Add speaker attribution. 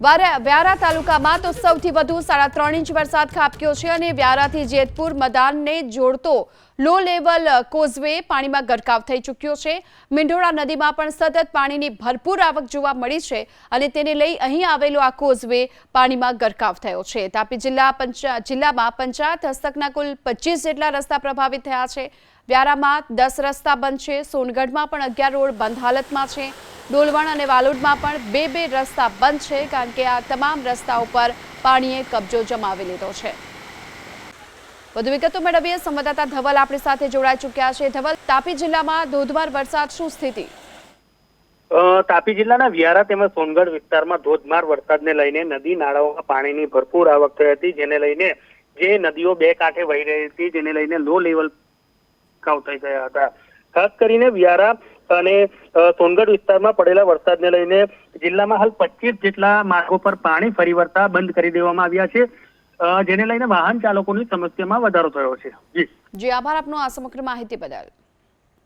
Speaker 1: વ્યારા તાલુકામાં તો સૌથી વધુ સાડા ત્રણ ઇંચ વરસાદ ખાબક્યો છે અને વ્યારાથી જેતપુર મદાનને જોડતો લો લેવલ કોઝવે પાણીમાં ગરકાવ થઈ ચૂક્યો છે. મીંઢોળા નદીમાં પણ સતત પાણીની ભરપૂર આવક જોવા મળી છે અને તેને લઈ અહીં આવેલો આ કોઝવે પાણીમાં ગરકાવ થયો છે. તાપી જિલ્લા પંચા, જિલ્લામાં પંચાયત હસ્તકના કુલ પચીસ જેટલા રસ્તા પ્રભાવિત થયા છે. વ્યારામાં દસ રસ્તા બંધ છે. સોનગઢમાં પણ અગિયાર રોડ બંધ હાલતમાં છે. ડોલવણ અને વાલોડમાં પણ બે બે રસ્તા બંધ છે, કારણ કે આ તમામ રસ્તા ઉપર પાણીએ કબજો જમાવી લીધો છે. વધુ વિગતો મેળવીએ, સંવાદદાતા ધવલ આપણી સાથે જોડાઈ ચૂક્યા છે. ધવલ, તાપી જિલ્લામાં ધોધમાર વરસાદ શું સ્થિતિ?
Speaker 2: તાપી જિલ્લાના વ્યારા તેમજ સોનગઢ વિસ્તારમાં ધોધમાર વરસાદને લઈને નદી નાળાઓમાં પાણીની ભરપૂર આવક થઈ હતી, જેને લઈને જે નદીઓ બે કાંઠે વહી રહી હતી, જેને લઈને લો લેવલ કાવ થઈ ગયા હતા. ખાસ કરીને વ્યારા અને સોનગઢ વિસ્તારમાં પડેલા વરસાદને લઈને જિલ્લામાં હાલ પચીસ જેટલા માર્ગો પર પાણી ફરી વળતા બંધ કરી દેવામાં આવ્યા છે. જેને લઈને વાહન ચાલકોની સમસ્યામાં વધારો થયો છે. જી.
Speaker 1: જે, આભાર આપનો આ સમગ્ર માહિતી બદલ.